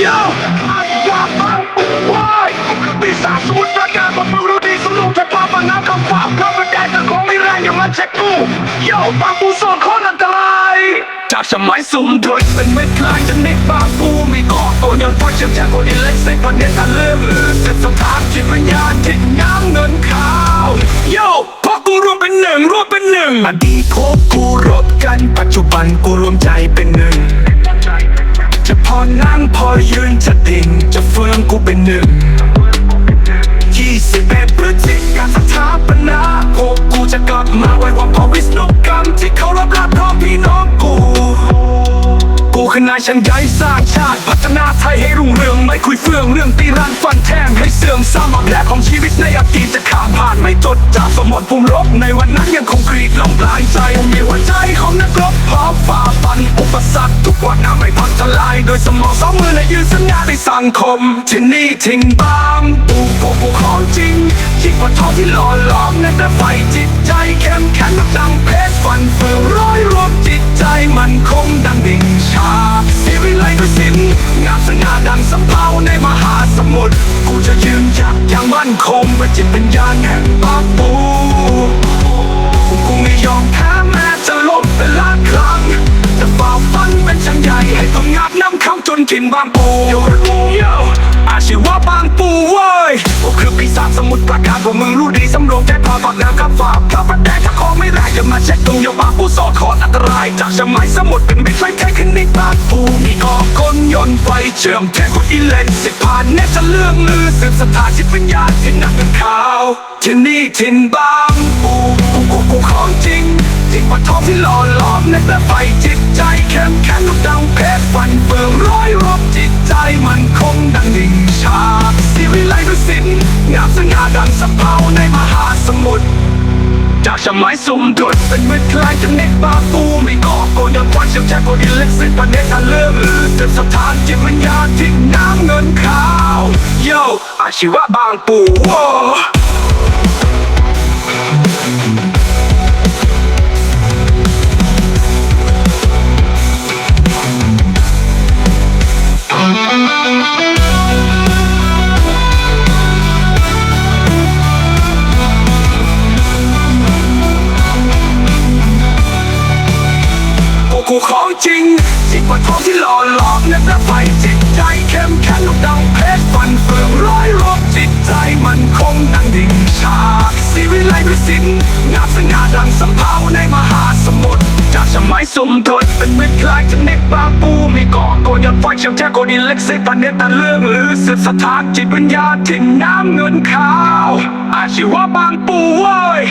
โย่อาว่าบังปูวายปีศาจสมุทรปราการบอกมึงรู้ดีสรุปจะพามาน้ำคำฝากข้าพเจ้าจะคงไม่แรงอย่างมาเช็คกูโย่บางปูโซนคนอันตรายจากสมัยสุ่มโดยเป็นเม็ดคลายจะนิกบางปูมีกาะตัวยังพอเชื่อมจากคนอิเล็กเซ็กพันเดียกันเลื่อมลือเสร็จสถานจิตวิญญาณที่น้ำเงินขาวโย่พอกูรวมเป็นหนึ่งรวมเป็นหนึ่งอดีตพบกูรบกันปัจจุบันกูรวมใจเป็นหนึ่ง ยืนจะดิ่งจะเฟื่องกูเป็นหนึ่งยี่สิบเอ็ดพฤศจิกาสถาปนาพวกกูจะกลับมาไว้ความพอวิสนุกรรมที่เขารับรับพร้อมพี่น้องกู กูคือนายชั้นใหญ่สร้างชาติ พัฒนาไทยให้รุ่งเรืองไม่คุยเฟื่องเรื่องตีรันฟันแทงให้เสื่อมซ้ำแผลของชีวิตในอดีตจะข้ามผ่านไม่จดจากสมรภูมิรบในวันนั้นยัง โดยสมองสองมือและยืนสัญญาในสังคมที่นี่ทิ้งบางปูพวกกูของจริงยิ่งกว่าทองที่หล่อหลอมในแต่ไฟจิตใจเข้มแข็งดังเพชรฟันเฟืองร้อยรวมจิตใจมันคงดังดิ่งชาสีวิไลด้วยสินงามสง่าดังสำเภาในมหาสมุทรกูจะยืนหยัดอย่างมั่นคงเมื่อจิตเป็นญาณแห่งบางปูำเข้าจนถิ่นบางปูโยโยอาชีวะบางปูเว้ยกูคือปีศาจสมุทรปราการพวกมึงรู้ดีสำรวมใจพอก่อนน้ำข้าฝากข้าประแดงถ้าของไม่ได้อย่ามาเช็คตรงโยบางปูสอดคอนอันตราย จากสมัยสมุทรเป็นมิตรไฟแท้ขึ้นในบางปูมีกอกลยนต์ไฟเชื่อมแทงคนอิเลนสิผ่านเนตจะเลื่องลือสืบสถานจิตวิญญาณที่นักเป็นขาวที่นี่ถิ่นบางปูกูกูกูของจริงจริงกว่าทองที่หล่อหลอมในแต่ไฟจิตใจเข้มแข็งลูกดังเพชรฟัน มันคงดังดิ่งชาสิวิไลดุสินงามสง่าดังสะเพาในมหาสมุทรจากสมัยสุ่มดุดเป็นเม็ดคล้ายจนเน็กบาปูไม่ก่อโกนยังควันเชี่ยวชาญคนอิเล็กซิตพันเนตทันเลื่อมลือเต็มสถานจิตวิญญาณทิ้งน้ำเงินขาวโยอาชีวะบางปูโว กูของจริงจริงกว่าทองที่หล่อหลอมในแต่ไฟจิตใจเข้มแข็งลูกดังเพชรฟันเฟืองร้อยรบจิตใจมันคงดังดิ่งชาสิวิไลด้วยสินงามสง่าดังสำเภาในมหาสมุทรจากสมัยสมทนเป็นเม็ดคล้ายจะเน็กบางปูมีก่อโกยันไฟเชี่ยวแท้โกนิเล็กเซตันเนตแต่เรื่องลือสืบสถานจิตวิญญาณที่น้ำเงินขาว อาชีวะบางปูเว้ย